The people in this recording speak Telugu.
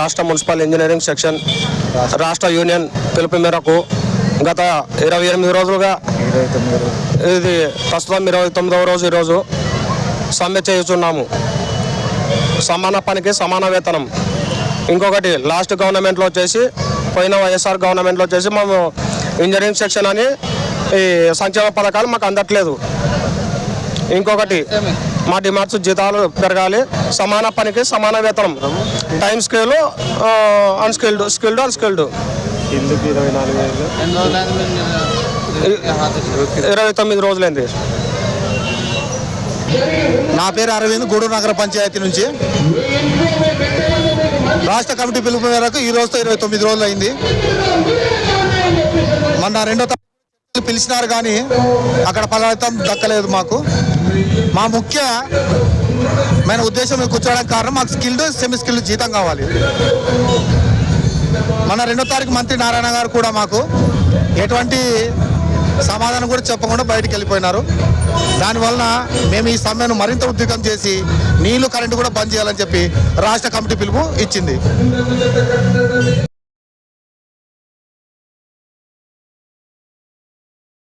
రాష్ట్ర మున్సిపల్ ఇంజనీరింగ్ సెక్షన్ రాష్ట్ర యూనియన్ పిలుపు మేరకు గత ఇరవై ఎనిమిది రోజులుగా ఇది ప్రస్తుతం ఇరవై తొమ్మిదవ రోజు ఈరోజు సమ్మె చేయుచున్నాము. సమాన పనికి సమాన వేతనం. ఇంకొకటి లాస్ట్ గవర్నమెంట్లో వచ్చేసి పోయిన వైఎస్ఆర్ గవర్నమెంట్లో వచ్చేసి మేము ఇంజనీరింగ్ సెక్షన్ అని ఈ సంక్షేమ పథకాలు మాకు అందట్లేదు. ఇంకొకటి మా డిమాండ్స్ జీతాలు పెరగాలి. సమాన పనికి సమాన వేతనం. Time scale unskilled skilled unskilled ఇరవై తొమ్మిది రోజులైంది. నా పేరు అరవింద్ గూడూరు నగర పంచాయతీ నుంచి. రాష్ట్ర కమిటీ పిలుపు మేరకు ఈ రోజుతో ఇరవై తొమ్మిది రోజులు అయింది. మొన్న రెండో తారీఖు పిలిచినారు కానీ అక్కడ ఫలితం దక్కలేదు మాకు. మా ముఖ్య మన ఉద్దేశం కూర్చోవడానికి కారణం మాకు స్కిల్డ్ సెమీ స్కిల్డ్ జీతం కావాలి. మన రెండో తారీఖు మంత్రి నారాయణ గారు కూడా మాకు ఎటువంటి సమాధానం కూడా చెప్పకుండా బయటికి వెళ్ళిపోయినారు. దానివలన మేము ఈ సమ్మెను మరింత ఉద్రిక్తం చేసి నీళ్ళు కరెంటు కూడా బంద్ చేయాలని చెప్పి రాష్ట్ర కమిటీ పిలుపు ఇచ్చింది.